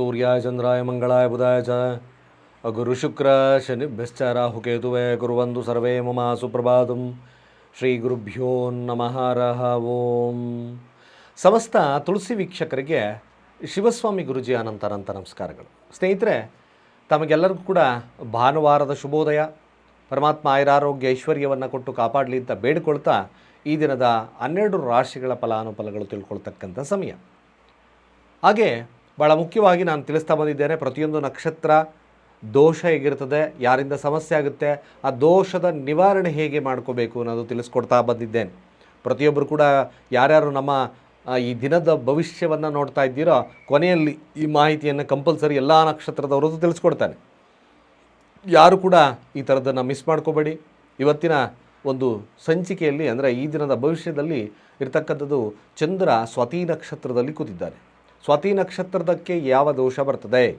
ಸೂರ್ಯಾಯ ಚಂದ್ರಾಯ ಮಂಗಳಾಯ ಬುಧಾಯ ಚ. ಗುರು ಶುಕ್ರ ಶನಿಭ್ಯಶ್ಚ ರಾಹುಕೇತುವೆ ಕುರುವಂದು ಸರ್ವೇ ಮಮ ಸುಪ್ರಭಾತಂ ಶ್ರೀ ಗುರುಭ್ಯೋ ನಮಃ ರಹ ಓಂ. ಸಮಸ್ತ ತುಳಸಿ ವೀಕ್ಷಕರಿಗೆ ಶಿವಸ್ವಾಮಿ ಗುರುಜಿ ಅನಂತರಂತ ಅನಂತ ನಮಸ್ಕಾರಗಳು. ಸ್ನೇಹಿತರೆ, ತಮಗೆಲ್ಲರಿಗೂ ಕೂಡ ಭಾನುವಾರದ ಶುಭೋದಯ. ಪರಮಾತ್ಮ ಆಯುರಾರೋಗ್ಯ ಐಶ್ವರ್ಯವನ್ನು ಕೊಟ್ಟು ಕಾಪಾಡಲಿ ಅಂತ ಬೇಡಿಕೊಳ್ತಾ ಈ ದಿನದ ಹನ್ನೆರಡು ರಾಶಿಗಳ ಫಲಾನುಫಲಗಳು ತಿಳ್ಕೊಳ್ತಕ್ಕಂಥ ಸಮಯ. ಹಾಗೆ ಭಾಳ ಮುಖ್ಯವಾಗಿ ನಾನು ತಿಳಿಸ್ತಾ ಬಂದಿದ್ದೇನೆ, ಪ್ರತಿಯೊಂದು ನಕ್ಷತ್ರ ದೋಷ ಹೇಗಿರ್ತದೆ, ಯಾರಿಂದ ಸಮಸ್ಯೆ ಆಗುತ್ತೆ, ಆ ದೋಷದ ನಿವಾರಣೆ ಹೇಗೆ ಮಾಡ್ಕೋಬೇಕು ಅನ್ನೋದು ತಿಳಿಸ್ಕೊಡ್ತಾ ಬಂದಿದ್ದೇನೆ. ಪ್ರತಿಯೊಬ್ಬರು ಕೂಡ ಯಾರ್ಯಾರು ನಮ್ಮ ಈ ದಿನದ ಭವಿಷ್ಯವನ್ನು ನೋಡ್ತಾ ಇದ್ದೀರೋ, ಕೊನೆಯಲ್ಲಿ ಈ ಮಾಹಿತಿಯನ್ನು ಕಂಪಲ್ಸರಿ ಎಲ್ಲ ನಕ್ಷತ್ರದವರದ್ದು ತಿಳಿಸ್ಕೊಡ್ತಾನೆ. ಯಾರು ಕೂಡ ಈ ಥರದನ್ನು ಮಿಸ್ ಮಾಡ್ಕೋಬೇಡಿ. ಇವತ್ತಿನ ಒಂದು ಸಂಚಿಕೆಯಲ್ಲಿ, ಅಂದರೆ ಈ ದಿನದ ಭವಿಷ್ಯದಲ್ಲಿ ಇರತಕ್ಕಂಥದ್ದು ಚಂದ್ರ, ಸ್ವತಿ ನಕ್ಷತ್ರದಲ್ಲಿ ಕೂತಿದ್ದಾನೆ. ಸ್ವತಿ ನಕ್ಷತ್ರದಕ್ಕೆ ಯಾವ ದೋಷ ಬರ್ತದೆ?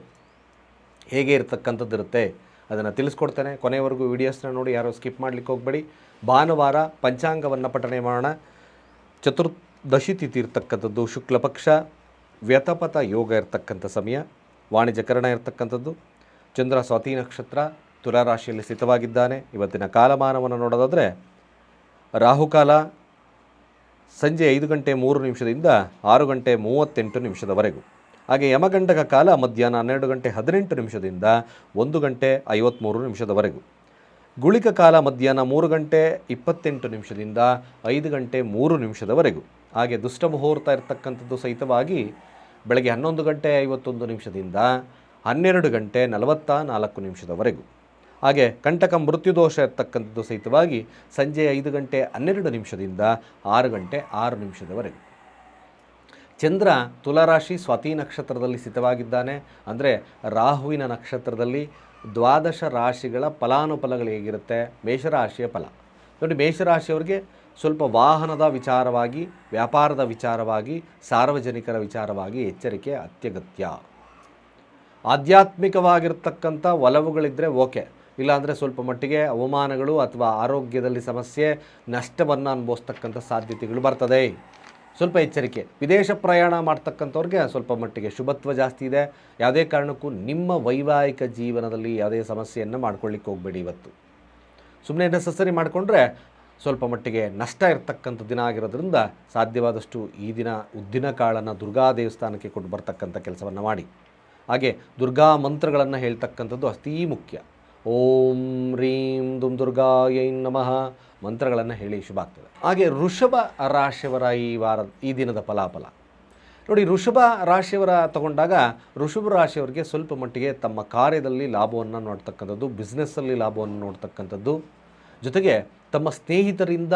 ಹೇಗೆ ಇರತಕ್ಕಂಥದ್ದು ಇರುತ್ತೆ? ಅದನ್ನು ತಿಳಿಸ್ಕೊಡ್ತೇನೆ. ಕೊನೆಯವರೆಗೂ ವಿಡಿಯೋಸ್ನ ನೋಡಿ, ಯಾರೋ ಸ್ಕಿಪ್ ಮಾಡಲಿಕ್ಕೆ ಹೋಗಬೇಡಿ. ಭಾನುವಾರ ಪಂಚಾಂಗವನ್ನು ಪಠಣೆ ಮಾಡೋಣ. ಚತುರ್ದಶಿ ತಿಥಿ ಇರ್ತಕ್ಕಂಥದ್ದು ಶುಕ್ಲಪಕ್ಷ ವ್ಯತಪಥ ಯೋಗ ಇರತಕ್ಕಂಥ ಸಮಯ. ವಾಣಿಜ್ಯಕರಣ ಇರತಕ್ಕಂಥದ್ದು. ಚಂದ್ರ ಸ್ವಾತಿ ನಕ್ಷತ್ರ ತುಲಾರಾಶಿಯಲ್ಲಿ ಸ್ಥಿತವಾಗಿದ್ದಾನೆ. ಇವತ್ತಿನ ಕಾಲಮಾನವನ್ನು ನೋಡೋದಾದರೆ, ರಾಹುಕಾಲ ಸಂಜೆ ಐದು ಗಂಟೆ ಮೂರು ನಿಮಿಷದಿಂದ ಆರು ಗಂಟೆ ಮೂವತ್ತೆಂಟು ನಿಮಿಷದವರೆಗೂ. ಹಾಗೆ ಯಮಗಂಡಕ ಕಾಲ ಮಧ್ಯಾಹ್ನ ಹನ್ನೆರಡು ಗಂಟೆ ಹದಿನೆಂಟು ನಿಮಿಷದಿಂದ ಒಂದು ಗಂಟೆ ಐವತ್ತ್ಮೂರು ನಿಮಿಷದವರೆಗೂ. ಗುಳಿಕ ಕಾಲ ಮಧ್ಯಾಹ್ನ ಮೂರು ಗಂಟೆ ಇಪ್ಪತ್ತೆಂಟು ನಿಮಿಷದಿಂದ ಐದು ಗಂಟೆ ಮೂರು ನಿಮಿಷದವರೆಗೂ. ಹಾಗೆ ದುಷ್ಟ ಮುಹೂರ್ತ ಇರತಕ್ಕಂಥದ್ದು ಸಹಿತವಾಗಿ ಬೆಳಗ್ಗೆ ಹನ್ನೊಂದು ಗಂಟೆ ಐವತ್ತೊಂದು ನಿಮಿಷದಿಂದ ಹನ್ನೆರಡು ಗಂಟೆ ನಲವತ್ತ ನಾಲ್ಕು ನಿಮಿಷದವರೆಗೂ. ಹಾಗೆ ಕಂಟಕ ಮೃತ್ಯುದೋಷ ಇರ್ತಕ್ಕಂಥದ್ದು ಸಹಿತವಾಗಿ ಸಂಜೆ ಐದು ಗಂಟೆ ಹನ್ನೆರಡು ನಿಮಿಷದಿಂದ ಆರು ಗಂಟೆ ಆರು ನಿಮಿಷದವರೆಗೆ. ಚಂದ್ರ ತುಲಾರಾಶಿ ಸ್ವಾತಿ ನಕ್ಷತ್ರದಲ್ಲಿ ಸ್ಥಿತವಾಗಿದ್ದಾನೆ. ಅಂದರೆ ರಾಹುವಿನ ನಕ್ಷತ್ರದಲ್ಲಿ ದ್ವಾದಶ ರಾಶಿಗಳ ಫಲಾನುಫಲಗಳು ಹೇಗಿರುತ್ತೆ? ಮೇಷರಾಶಿಯ ಫಲ. ನೋಡಿ, ಮೇಷರಾಶಿಯವರಿಗೆ ಸ್ವಲ್ಪ ವಾಹನದ ವಿಚಾರವಾಗಿ, ವ್ಯಾಪಾರದ ವಿಚಾರವಾಗಿ, ಸಾರ್ವಜನಿಕರ ವಿಚಾರವಾಗಿ ಎಚ್ಚರಿಕೆ ಅತ್ಯಗತ್ಯ. ಆಧ್ಯಾತ್ಮಿಕವಾಗಿರ್ತಕ್ಕಂಥ ಒಲವುಗಳಿದ್ದರೆ ಓಕೆ. ಇಲ್ಲಾಂದರೆ ಸ್ವಲ್ಪ ಮಟ್ಟಿಗೆ ಅವಮಾನಗಳು ಅಥವಾ ಆರೋಗ್ಯದಲ್ಲಿ ಸಮಸ್ಯೆ, ನಷ್ಟವನ್ನು ಅನುಭವಿಸ್ತಕ್ಕಂಥ ಸಾಧ್ಯತೆಗಳು ಬರ್ತದೆ. ಸ್ವಲ್ಪ ಎಚ್ಚರಿಕೆ. ವಿದೇಶ ಪ್ರಯಾಣ ಮಾಡ್ತಕ್ಕಂಥವ್ರಿಗೆ ಸ್ವಲ್ಪ ಮಟ್ಟಿಗೆ ಶುಭತ್ವ ಜಾಸ್ತಿ ಇದೆ. ಯಾವುದೇ ಕಾರಣಕ್ಕೂ ನಿಮ್ಮ ವೈವಾಹಿಕ ಜೀವನದಲ್ಲಿ ಯಾವುದೇ ಸಮಸ್ಯೆಯನ್ನು ಮಾಡ್ಕೊಳ್ಳಿಕ್ಕೆ ಹೋಗಬೇಡಿ ಇವತ್ತು. ಸುಮ್ಮನೆ ನೆಸಸರಿ ಮಾಡಿಕೊಂಡ್ರೆ ಸ್ವಲ್ಪ ಮಟ್ಟಿಗೆ ನಷ್ಟ ಇರತಕ್ಕಂಥ ದಿನ ಆಗಿರೋದ್ರಿಂದ ಸಾಧ್ಯವಾದಷ್ಟು ಈ ದಿನ ಉದ್ದಿನ ಕಾಳನ್ನು ದುರ್ಗಾ ದೇವಸ್ಥಾನಕ್ಕೆ ಕೊಟ್ಟು ಬರ್ತಕ್ಕಂಥ ಕೆಲಸವನ್ನು ಮಾಡಿ. ಹಾಗೆ ದುರ್ಗಾ ಮಂತ್ರಗಳನ್ನು ಹೇಳ್ತಕ್ಕಂಥದ್ದು ಅತೀ ಮುಖ್ಯ. ಓಂ ರೀಂ ದುಂ ದುರ್ಗಾಯೈ ನಮಃ ಮಂತ್ರಗಳನ್ನು ಹೇಳಿ ಶುಭ ಆಗ್ತದೆ. ಹಾಗೆ ಋಷಭ ರಾಶಿಯವರ ಈ ವಾರ, ಈ ದಿನದ ಫಲಾಫಲ. ನೋಡಿ ಋಷಭ ರಾಶಿಯವರ ತಗೊಂಡಾಗ ಋಷಭ ರಾಶಿಯವರಿಗೆ ಸ್ವಲ್ಪ ಮಟ್ಟಿಗೆ ತಮ್ಮ ಕಾರ್ಯದಲ್ಲಿ ಲಾಭವನ್ನು ನೋಡ್ತಕ್ಕಂಥದ್ದು ಬಿಸ್ನೆಸ್ಸಲ್ಲಿ ಲಾಭವನ್ನು ನೋಡ್ತಕ್ಕಂಥದ್ದು, ಜೊತೆಗೆ ತಮ್ಮ ಸ್ನೇಹಿತರಿಂದ,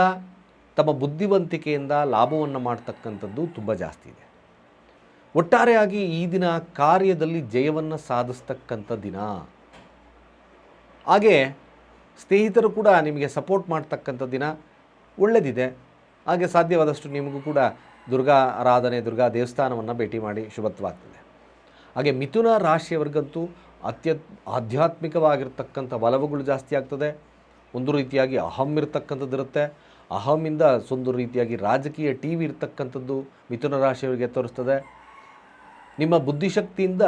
ತಮ್ಮ ಬುದ್ಧಿವಂತಿಕೆಯಿಂದ ಲಾಭವನ್ನು ಮಾಡ್ತಕ್ಕಂಥದ್ದು ತುಂಬ ಜಾಸ್ತಿ ಇದೆ. ಒಟ್ಟಾರೆಯಾಗಿ ಈ ದಿನ ಕಾರ್ಯದಲ್ಲಿ ಜಯವನ್ನು ಸಾಧಿಸ್ತಕ್ಕಂಥ ದಿನ. ಹಾಗೆ ಸ್ನೇಹಿತರು ಕೂಡ ನಿಮಗೆ ಸಪೋರ್ಟ್ ಮಾಡ್ತಕ್ಕಂಥ ದಿನ ಒಳ್ಳೆಯದಿದೆ ಹಾಗೆ ಸಾಧ್ಯವಾದಷ್ಟು ನಿಮಗೂ ಕೂಡ ದುರ್ಗಾ ಆರಾಧನೆ, ದುರ್ಗಾ ದೇವಸ್ಥಾನವನ್ನು ಭೇಟಿ ಮಾಡಿ ಶುಭತ್ವಾಗ್ತದೆ. ಹಾಗೆ ಮಿಥುನ ರಾಶಿಯವರಿಗಂತೂ ಅತ್ಯ ಆಧ್ಯಾತ್ಮಿಕವಾಗಿರ್ತಕ್ಕಂಥ ಒಲವುಗಳು ಜಾಸ್ತಿ ಆಗ್ತದೆ. ಒಂದು ರೀತಿಯಾಗಿ ಅಹಂ ಇರತಕ್ಕಂಥದ್ದಿರುತ್ತೆ ಸೊಂದು ಒಂದು ರೀತಿಯಾಗಿ ರಾಜಕೀಯ ಟಿ ವಿ ಇರ್ತಕ್ಕಂಥದ್ದು ಮಿಥುನ ರಾಶಿಯವರಿಗೆ ತೋರಿಸ್ತದೆ. ನಿಮ್ಮ ಬುದ್ಧಿಶಕ್ತಿಯಿಂದ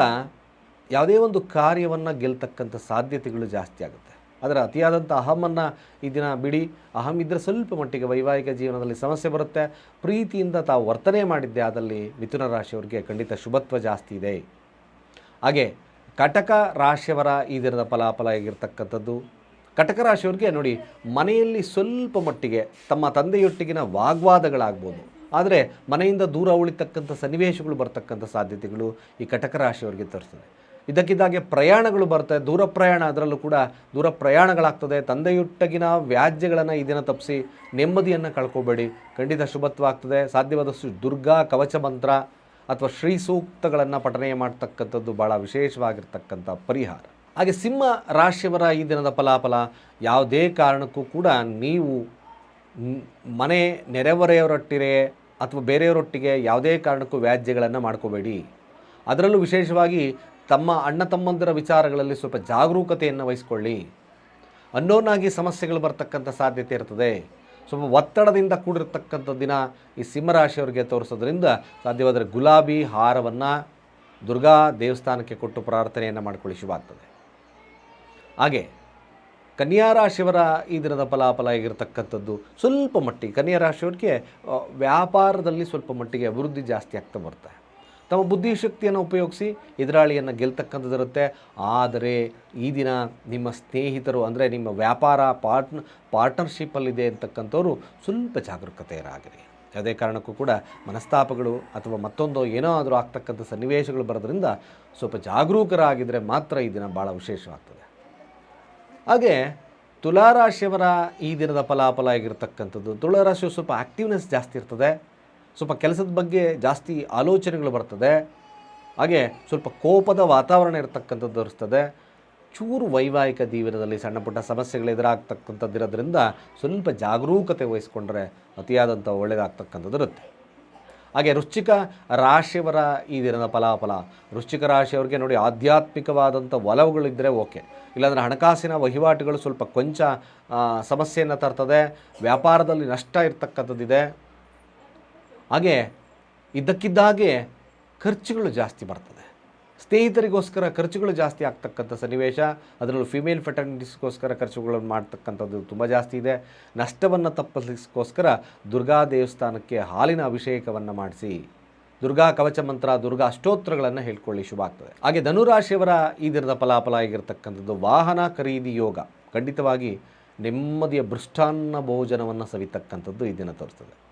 ಯಾವುದೇ ಒಂದು ಕಾರ್ಯವನ್ನು ಗೆಲ್ತಕ್ಕಂಥ ಸಾಧ್ಯತೆಗಳು ಜಾಸ್ತಿ ಆಗುತ್ತೆ. ಆದರೆ ಅತಿಯಾದಂಥ ಅಹಮನ್ನು ಈ ದಿನ ಬಿಡಿ. ಅಹಂ ಇದ್ದರೆ ಸ್ವಲ್ಪ ಮಟ್ಟಿಗೆ ವೈವಾಹಿಕ ಜೀವನದಲ್ಲಿ ಸಮಸ್ಯೆ ಬರುತ್ತೆ. ಪ್ರೀತಿಯಿಂದ ತಾವು ವರ್ತನೆ ಮಾಡಿದ್ದೆ ಅದರಲ್ಲಿ ಮಿಥುನ ರಾಶಿಯವರಿಗೆ ಖಂಡಿತ ಶುಭತ್ವ ಜಾಸ್ತಿ ಇದೆ. ಹಾಗೆ ಕಟಕ ರಾಶಿಯವರ ಈ ದಿನದ ಫಲಾಫಲ ಆಗಿರ್ತಕ್ಕಂಥದ್ದು ಕಟಕ ರಾಶಿಯವರಿಗೆ ನೋಡಿ, ಮನೆಯಲ್ಲಿ ಸ್ವಲ್ಪ ಮಟ್ಟಿಗೆ ತಮ್ಮ ತಂದೆಯೊಟ್ಟಿಗಿನ ವಾಗ್ವಾದಗಳಾಗ್ಬೋದು. ಆದರೆ ಮನೆಯಿಂದ ದೂರ ಉಳಿತಕ್ಕಂಥ ಸನ್ನಿವೇಶಗಳು ಬರ್ತಕ್ಕಂಥ ಸಾಧ್ಯತೆಗಳು ಈ ಕಟಕ ರಾಶಿಯವರಿಗೆ ತೋರಿಸ್ತದೆ. ಇದಕ್ಕಿದ್ದಾಗೆ ಪ್ರಯಾಣಗಳು ಬರ್ತವೆ ದೂರ ಪ್ರಯಾಣ, ಅದರಲ್ಲೂ ಕೂಡ ದೂರ ಪ್ರಯಾಣಗಳಾಗ್ತದೆ. ತಂದೆಯೊಟ್ಟಗಿನ ವ್ಯಾಜ್ಯಗಳನ್ನು ಈ ದಿನ ತಪ್ಪಿಸಿ ನೆಮ್ಮದಿಯನ್ನು ಕಳ್ಕೊಬೇಡಿ. ಖಂಡಿತ ಶುಭತ್ವ ಆಗ್ತದೆ ಸಾಧ್ಯವಾದಷ್ಟು ದುರ್ಗಾ ಕವಚ ಮಂತ್ರ ಅಥವಾ ಶ್ರೀ ಸೂಕ್ತಗಳನ್ನು ಪಠನೆ ಮಾಡ್ತಕ್ಕಂಥದ್ದು ಭಾಳ ವಿಶೇಷವಾಗಿರ್ತಕ್ಕಂಥ ಪರಿಹಾರ. ಹಾಗೆ ಸಿಂಹ ರಾಶಿಯವರ ಈ ದಿನದ ಫಲಾಫಲ ಯಾವುದೇ ಕಾರಣಕ್ಕೂ ಕೂಡ ನೀವು ಮನೆ ನೆರೆಹೊರೆಯವರೊಟ್ಟಿಗೆ ಅಥವಾ ಬೇರೆಯವರೊಟ್ಟಿಗೆ ಯಾವುದೇ ಕಾರಣಕ್ಕೂ ವ್ಯಾಜ್ಯಗಳನ್ನು ಮಾಡ್ಕೋಬೇಡಿ. ಅದರಲ್ಲೂ ವಿಶೇಷವಾಗಿ ತಮ್ಮ ಅಣ್ಣ ತಮ್ಮಂದಿರ ವಿಚಾರಗಳಲ್ಲಿ ಸ್ವಲ್ಪ ಜಾಗರೂಕತೆಯನ್ನು ವಹಿಸ್ಕೊಳ್ಳಿ. ಅನ್ನೋನಾಗಿ ಸಮಸ್ಯೆಗಳು ಬರ್ತಕ್ಕಂಥ ಸಾಧ್ಯತೆ ಇರ್ತದೆ. ಸ್ವಲ್ಪ ಒತ್ತಡದಿಂದ ಕೂಡಿರ್ತಕ್ಕಂಥ ದಿನ ಈ ಸಿಂಹರಾಶಿಯವರಿಗೆ ತೋರಿಸೋದ್ರಿಂದ ಸಾಧ್ಯವಾದರೆ ಗುಲಾಬಿ ಹಾರವನ್ನು ದುರ್ಗಾ ದೇವಸ್ಥಾನಕ್ಕೆ ಕೊಟ್ಟು ಪ್ರಾರ್ಥನೆಯನ್ನು ಮಾಡಿಕೊಳ್ಳಿ, ಶುಭ ಆಗ್ತದೆ. ಹಾಗೆ ಕನ್ಯಾ ರಾಶಿಯವರ ಈ ದಿನದ ಫಲಾಫಲ ಆಗಿರತಕ್ಕಂಥದ್ದು ಸ್ವಲ್ಪ ಮಟ್ಟಿಗೆ ಕನ್ಯಾ ರಾಶಿಯವರಿಗೆ ವ್ಯಾಪಾರದಲ್ಲಿ ಸ್ವಲ್ಪ ಮಟ್ಟಿಗೆ ಅಭಿವೃದ್ಧಿ ಜಾಸ್ತಿ ಆಗ್ತಾ ಬರುತ್ತೆ ತಮ್ಮ ಬುದ್ಧಿಶಕ್ತಿಯನ್ನು ಉಪಯೋಗಿಸಿ ಎದುರಾಳಿಯನ್ನು ಗೆಲ್ತಕ್ಕಂಥದ್ದಿರುತ್ತೆ. ಆದರೆ ಈ ದಿನ ನಿಮ್ಮ ಸ್ನೇಹಿತರು ಅಂದರೆ ನಿಮ್ಮ ವ್ಯಾಪಾರ ಪಾರ್ಟ್ನ ಪಾರ್ಟ್ನರ್ಶಿಪ್ಪಲ್ಲಿದೆ ಅಂತಕ್ಕಂಥವ್ರು ಸ್ವಲ್ಪ ಜಾಗರೂಕತೆಯರಾಗಿರಿ. ಯಾವುದೇ ಕಾರಣಕ್ಕೂ ಕೂಡ ಮನಸ್ತಾಪಗಳು ಅಥವಾ ಮತ್ತೊಂದು ಏನೋ ಆದರೂ ಆಗ್ತಕ್ಕಂಥ ಸನ್ನಿವೇಶಗಳು ಬರೋದ್ರಿಂದ ಸ್ವಲ್ಪ ಜಾಗರೂಕರಾಗಿದ್ದರೆ ಮಾತ್ರ ಈ ದಿನ ಭಾಳ ವಿಶೇಷವಾಗ್ತದೆ. ಹಾಗೆ ತುಲಾರಾಶಿಯವರ ಈ ದಿನದ ಫಲಾಫಲ ಆಗಿರ್ತಕ್ಕಂಥದ್ದು. ತುಲಾರಾಶಿಯು ಸ್ವಲ್ಪ ಆ್ಯಕ್ಟಿವ್ನೆಸ್ ಜಾಸ್ತಿ ಇರ್ತದೆ. ಸ್ವಲ್ಪ ಕೆಲಸದ ಬಗ್ಗೆ ಜಾಸ್ತಿ ಆಲೋಚನೆಗಳು ಬರ್ತದೆ. ಹಾಗೆ ಸ್ವಲ್ಪ ಕೋಪದ ವಾತಾವರಣ ಇರತಕ್ಕಂಥದ್ದು ಇರ್ತದೆ ಚೂರು ವೈವಾಹಿಕ ಜೀವನದಲ್ಲಿ ಸಣ್ಣ ಪುಟ್ಟ ಸಮಸ್ಯೆಗಳು ಎದುರಾಗ್ತಕ್ಕಂಥದ್ದಿರೋದ್ರಿಂದ ಸ್ವಲ್ಪ ಜಾಗರೂಕತೆ ವಹಿಸ್ಕೊಂಡ್ರೆ ಅತಿಯಾದಂಥ ಒಳ್ಳೆಯದಾಗ್ತಕ್ಕಂಥದ್ದು ಇರುತ್ತೆ. ಹಾಗೆ ರುಚಿಕ ರಾಶಿಯವರ ಈ ದಿನದ ಫಲಾಫಲ ರುಚಿಕ ರಾಶಿಯವರಿಗೆ ನೋಡಿ ಆಧ್ಯಾತ್ಮಿಕವಾದಂಥ ಒಲವುಗಳಿದ್ದರೆ ಓಕೆ. ಇಲ್ಲಾಂದರೆ ಹಣಕಾಸಿನ ವಹಿವಾಟುಗಳು ಸ್ವಲ್ಪ ಕೊಂಚ ಸಮಸ್ಯೆಯನ್ನು ತರ್ತದೆ. ವ್ಯಾಪಾರದಲ್ಲಿ ನಷ್ಟ ಇರ್ತಕ್ಕಂಥದ್ದಿದೆ. ಹಾಗೆ ಇದ್ದಕ್ಕಿದ್ದ ಹಾಗೆ ಖರ್ಚುಗಳು ಜಾಸ್ತಿ ಬರ್ತದೆ. ಸ್ನೇಹಿತರಿಗೋಸ್ಕರ ಖರ್ಚುಗಳು ಜಾಸ್ತಿ ಆಗ್ತಕ್ಕಂಥ ಸನ್ನಿವೇಶ, ಅದರಲ್ಲೂ ಫಿಮೇಲ್ ಫೆಟರ್ನಿಟೀಸ್ಗೋಸ್ಕರ ಖರ್ಚುಗಳನ್ನು ಮಾಡ್ತಕ್ಕಂಥದ್ದು ತುಂಬ ಜಾಸ್ತಿ ಇದೆ. ನಷ್ಟವನ್ನು ತಪ್ಪಿಸಲಿಕ್ಕೋಸ್ಕರ ದುರ್ಗಾ ದೇವಸ್ಥಾನಕ್ಕೆ ಹಾಲಿನ ಅಭಿಷೇಕವನ್ನು ಮಾಡಿಸಿ, ದುರ್ಗಾ ಕವಚ ಮಂತ್ರ, ದುರ್ಗಾ ಅಷ್ಟೋತ್ರಗಳನ್ನು ಹೇಳ್ಕೊಳ್ಳಿ, ಶುಭ ಆಗ್ತದೆ. ಹಾಗೆ ಧನುರಾಶಿಯವರ ಈ ದಿನದ ಫಲಾಫಲ ಆಗಿರತಕ್ಕಂಥದ್ದು ವಾಹನ ಖರೀದಿ ಯೋಗ. ಖಂಡಿತವಾಗಿ ನೆಮ್ಮದಿಯ ಭೃಷ್ಟಾನ್ನ ಭೋಜನವನ್ನು ಸವಿತಕ್ಕಂಥದ್ದು ಈ ದಿನ ತೋರಿಸ್ತದೆ.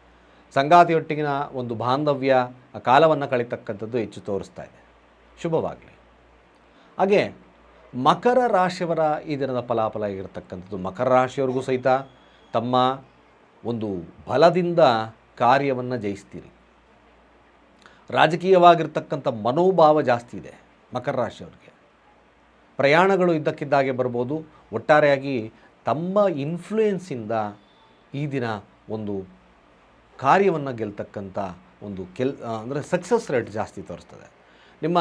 ಸಂಗಾತಿಯೊಟ್ಟಿಗಿನ ಒಂದು ಬಾಂಧವ್ಯ ಕಾಲವನ್ನು ಕಳೀತಕ್ಕಂಥದ್ದು ಹೆಚ್ಚು ತೋರಿಸ್ತಾ ಇದೆ. ಶುಭವಾಗಲಿ. ಹಾಗೆ ಮಕರ ರಾಶಿಯವರ ಈ ದಿನದ ಫಲಾಫಲ ಆಗಿರತಕ್ಕಂಥದ್ದು ಮಕರ ರಾಶಿಯವ್ರಿಗೂ ಸಹಿತ ತಮ್ಮ ಒಂದು ಬಲದಿಂದ ಕಾರ್ಯವನ್ನು ಜಯಿಸ್ತೀರಿ. ರಾಜಕೀಯವಾಗಿರ್ತಕ್ಕಂಥ ಮನೋಭಾವ ಜಾಸ್ತಿ ಇದೆ ಮಕರ ರಾಶಿಯವ್ರಿಗೆ. ಪ್ರಯಾಣಗಳು ಇದ್ದಕ್ಕಿದ್ದಾಗೆ ಬರ್ಬೋದು, ಒಟ್ಟಾರೆಯಾಗಿ ತಮ್ಮ ಇನ್ಫ್ಲೂಯೆನ್ಸಿಂದ ಈ ದಿನ ಒಂದು ಕಾರ್ಯವನ್ನು ಗೆಲ್ತಕ್ಕಂಥ ಒಂದು ಕೆಲ್ ಅಂದರೆ ಸಕ್ಸಸ್ ರೇಟ್ ಜಾಸ್ತಿ ತೋರಿಸ್ತದೆ. ನಿಮ್ಮ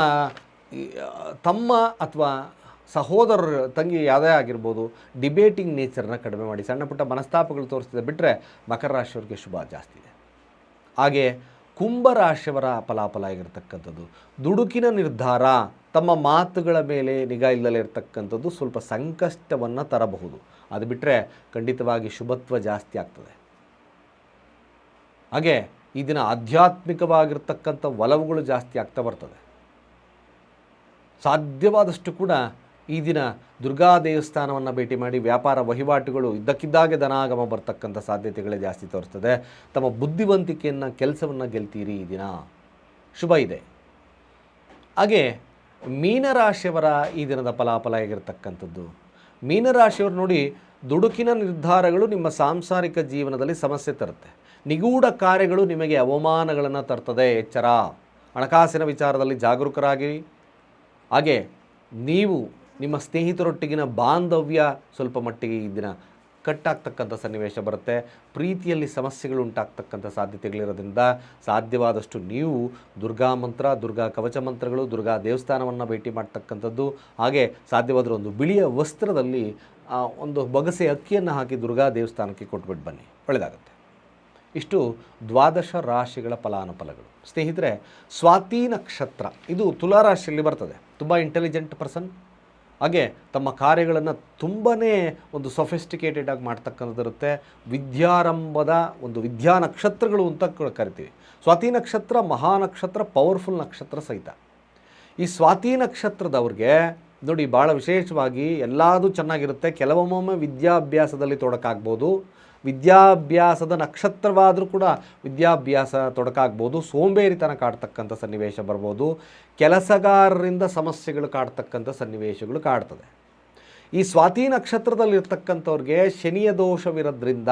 ತಮ್ಮ ಅಥವಾ ಸಹೋದರರ ತಂಗಿ ಯಾವುದೇ ಆಗಿರ್ಬೋದು ಡಿಬೇಟಿಂಗ್ ನೇಚರನ್ನ ಕಡಿಮೆ ಮಾಡಿ, ಸಣ್ಣ ಪುಟ್ಟ ಮನಸ್ತಾಪಗಳು ತೋರಿಸ್ತದೆ ಬಿಟ್ಟರೆ ಮಕರ ರಾಶಿಯವ್ರಿಗೆ ಶುಭ ಜಾಸ್ತಿ ಇದೆ. ಹಾಗೆ ಕುಂಭರಾಶಿಯವರ ಫಲಾಫಲ ಆಗಿರ್ತಕ್ಕಂಥದ್ದು, ದುಡುಕಿನ ನಿರ್ಧಾರ, ತಮ್ಮ ಮಾತುಗಳ ಮೇಲೆ ನಿಗಾ ಇಲ್ಲದೆ ಇರತಕ್ಕಂಥದ್ದು ಸ್ವಲ್ಪ ಸಂಕಷ್ಟವನ್ನು ತರಬಹುದು. ಅದು ಬಿಟ್ಟರೆ ಖಂಡಿತವಾಗಿ ಶುಭತ್ವ ಜಾಸ್ತಿ ಆಗ್ತದೆ. ಹಾಗೆ ಈ ದಿನ ಆಧ್ಯಾತ್ಮಿಕವಾಗಿರ್ತಕ್ಕಂಥ ಒಲವುಗಳು ಜಾಸ್ತಿ ಆಗ್ತಾ ಬರ್ತದೆ. ಸಾಧ್ಯವಾದಷ್ಟು ಕೂಡ ಈ ದಿನ ದುರ್ಗಾ ದೇವಸ್ಥಾನವನ್ನು ಭೇಟಿ ಮಾಡಿ ವ್ಯಾಪಾರ ವಹಿವಾಟುಗಳು ಇದ್ದಕ್ಕಿದ್ದಾಗೆ ಧನಾಗಮ ಬರ್ತಕ್ಕಂಥ ಸಾಧ್ಯತೆಗಳೇ ಜಾಸ್ತಿ ತೋರಿಸ್ತದೆ. ತಮ್ಮ ಬುದ್ಧಿವಂತಿಕೆಯನ್ನು, ಕೆಲಸವನ್ನು ಗೆಲ್ತೀರಿ ಈ ದಿನ. ಶುಭ ಇದೆ. ಹಾಗೆ ಮೀನರಾಶಿಯವರ ಈ ದಿನದ ಫಲಾಫಲ ಆಗಿರ್ತಕ್ಕಂಥದ್ದು ಮೀನರಾಶಿಯವರು ನೋಡಿ ದುಡುಕಿನ ನಿರ್ಧಾರಗಳು ನಿಮ್ಮ ಸಾಂಸಾರಿಕ ಜೀವನದಲ್ಲಿ ಸಮಸ್ಯೆ ತರುತ್ತೆ. ನಿಗೂಢ ಕಾರ್ಯಗಳು ನಿಮಗೆ ಅವಮಾನಗಳನ್ನು ತರ್ತದೆ, ಎಚ್ಚರ. ಹಣಕಾಸಿನ ವಿಚಾರದಲ್ಲಿ ಜಾಗರೂಕರಾಗಿರಿ. ಹಾಗೆ ನೀವು ನಿಮ್ಮ ಸ್ನೇಹಿತರೊಟ್ಟಿಗಿನ ಬಾಂಧವ್ಯ ಸ್ವಲ್ಪ ಮಟ್ಟಿಗೆ ಈ ದಿನ ಕಟ್ಟಾಗ್ತಕ್ಕಂಥ ಸನ್ನಿವೇಶ ಬರುತ್ತೆ. ಪ್ರೀತಿಯಲ್ಲಿ ಸಮಸ್ಯೆಗಳು ಉಂಟಾಗ್ತಕ್ಕಂಥ ಸಾಧ್ಯತೆಗಳಿರೋದ್ರಿಂದ ಸಾಧ್ಯವಾದಷ್ಟು ನೀವು ದುರ್ಗಾ ಮಂತ್ರ, ದುರ್ಗಾ ಕವಚ ಮಂತ್ರಗಳು, ದುರ್ಗಾ ದೇವಸ್ಥಾನವನ್ನು ಭೇಟಿ ಮಾಡ್ತಕ್ಕಂಥದ್ದು, ಹಾಗೆ ಸಾಧ್ಯವಾದರೆ ಒಂದು ಬಿಳಿಯ ವಸ್ತ್ರದಲ್ಲಿ ಒಂದು ಬಗಸೆ ಅಕ್ಕಿಯನ್ನು ಹಾಕಿ ದುರ್ಗಾ ದೇವಸ್ಥಾನಕ್ಕೆ ಕೊಟ್ಬಿಟ್ಟು ಬನ್ನಿ. ಒಳ್ಳೆಯದಾಗುತ್ತೆ ಇಷ್ಟು ದ್ವಾದಶ ರಾಶಿಗಳ ಫಲಾನುಫಲಗಳು. ಸ್ನೇಹಿತರೆ, ಸ್ವಾತಿ ನಕ್ಷತ್ರ, ಇದು ತುಲಾರಾಶಿಯಲ್ಲಿ ಬರ್ತದೆ. ತುಂಬ ಇಂಟೆಲಿಜೆಂಟ್ ಪರ್ಸನ್ ಹಾಗೆ ತಮ್ಮ ಕಾರ್ಯಗಳನ್ನು ತುಂಬಾ ಒಂದು ಸೊಫಿಸ್ಟಿಕೇಟೆಡ್ ಆಗಿ ಮಾಡ್ತಕ್ಕಂಥದ್ದಿರುತ್ತೆ ವಿದ್ಯಾರಂಭದ ಒಂದು ವಿದ್ಯಾ ನಕ್ಷತ್ರಗಳು ಅಂತ ಕರಿತೀವಿ. ಸ್ವಾತಿ ನಕ್ಷತ್ರ ಮಹಾನಕ್ಷತ್ರ ಪವರ್ಫುಲ್ ನಕ್ಷತ್ರ ಸಹಿತ. ಈ ಸ್ವಾತಿ ನಕ್ಷತ್ರದವ್ರಿಗೆ ನೋಡಿ ಭಾಳ ವಿಶೇಷವಾಗಿ ಎಲ್ಲದೂ ಚೆನ್ನಾಗಿರುತ್ತೆ. ಕೆಲವೊಮ್ಮೊಮ್ಮೆ ವಿದ್ಯಾಭ್ಯಾಸದಲ್ಲಿ ತೊಡಕಾಗ್ಬೋದು. ವಿದ್ಯಾಭ್ಯಾಸದ ನಕ್ಷತ್ರವಾದರೂ ಕೂಡ ವಿದ್ಯಾಭ್ಯಾಸ ತೊಡಕಾಗ್ಬೋದು ಸೋಂಬೇರಿತನ ಕಾಡ್ತಕ್ಕಂಥ ಸನ್ನಿವೇಶ ಬರ್ಬೋದು, ಕೆಲಸಗಾರರಿಂದ ಸಮಸ್ಯೆಗಳು ಕಾಡ್ತಕ್ಕಂಥ ಸನ್ನಿವೇಶಗಳು ಕಾಡ್ತದೆ. ಈ ಸ್ವಾತಿ ನಕ್ಷತ್ರದಲ್ಲಿರ್ತಕ್ಕಂಥವ್ರಿಗೆ ಶನಿಯ ದೋಷವಿರೋದ್ರಿಂದ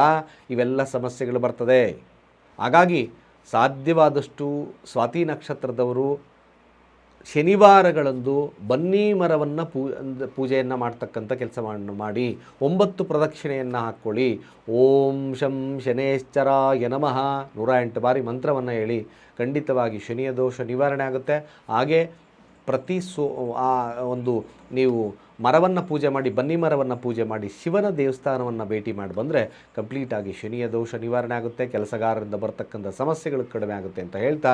ಇವೆಲ್ಲ ಸಮಸ್ಯೆಗಳು ಬರ್ತದೆ. ಹಾಗಾಗಿ ಸಾಧ್ಯವಾದಷ್ಟು ಸ್ವಾತಿ ನಕ್ಷತ್ರದವರು ಶನಿವಾರಗಳಂದು ಬನ್ನಿ ಮರವನ್ನು ಪೂ ಪೂಜೆಯನ್ನು ಮಾಡ್ತಕ್ಕಂಥ ಕೆಲಸ ಮಾಡಿ ಒಂಬತ್ತು ಪ್ರದಕ್ಷಿಣೆಯನ್ನು ಹಾಕ್ಕೊಳ್ಳಿ. ಓಂ ಶಂ ಶನೇಶ್ಚರಾಯ ನಮಃ. ನೂರ ಎಂಟು ಬಾರಿ ಮಂತ್ರವನ್ನು ಹೇಳಿ ಖಂಡಿತವಾಗಿ ಶನಿಯ ದೋಷ ನಿವಾರಣೆ ಆಗುತ್ತೆ. ಹಾಗೆ ಪ್ರತಿ ಸೋ, ಆ ಒಂದು ನೀವು ಮರವನ್ನು ಪೂಜೆ ಮಾಡಿ, ಬನ್ನಿ ಮರವನ್ನು ಪೂಜೆ ಮಾಡಿ, ಶಿವನ ದೇವಸ್ಥಾನವನ್ನು ಭೇಟಿ ಮಾಡಿ ಬಂದರೆ ಕಂಪ್ಲೀಟಾಗಿ ಶನಿಯ ದೋಷ ನಿವಾರಣೆ ಆಗುತ್ತೆ. ಕೆಲಸಗಾರರಿಂದ ಬರ್ತಕ್ಕಂಥ ಸಮಸ್ಯೆಗಳು ಕಡಿಮೆ ಆಗುತ್ತೆ ಅಂತ ಹೇಳ್ತಾ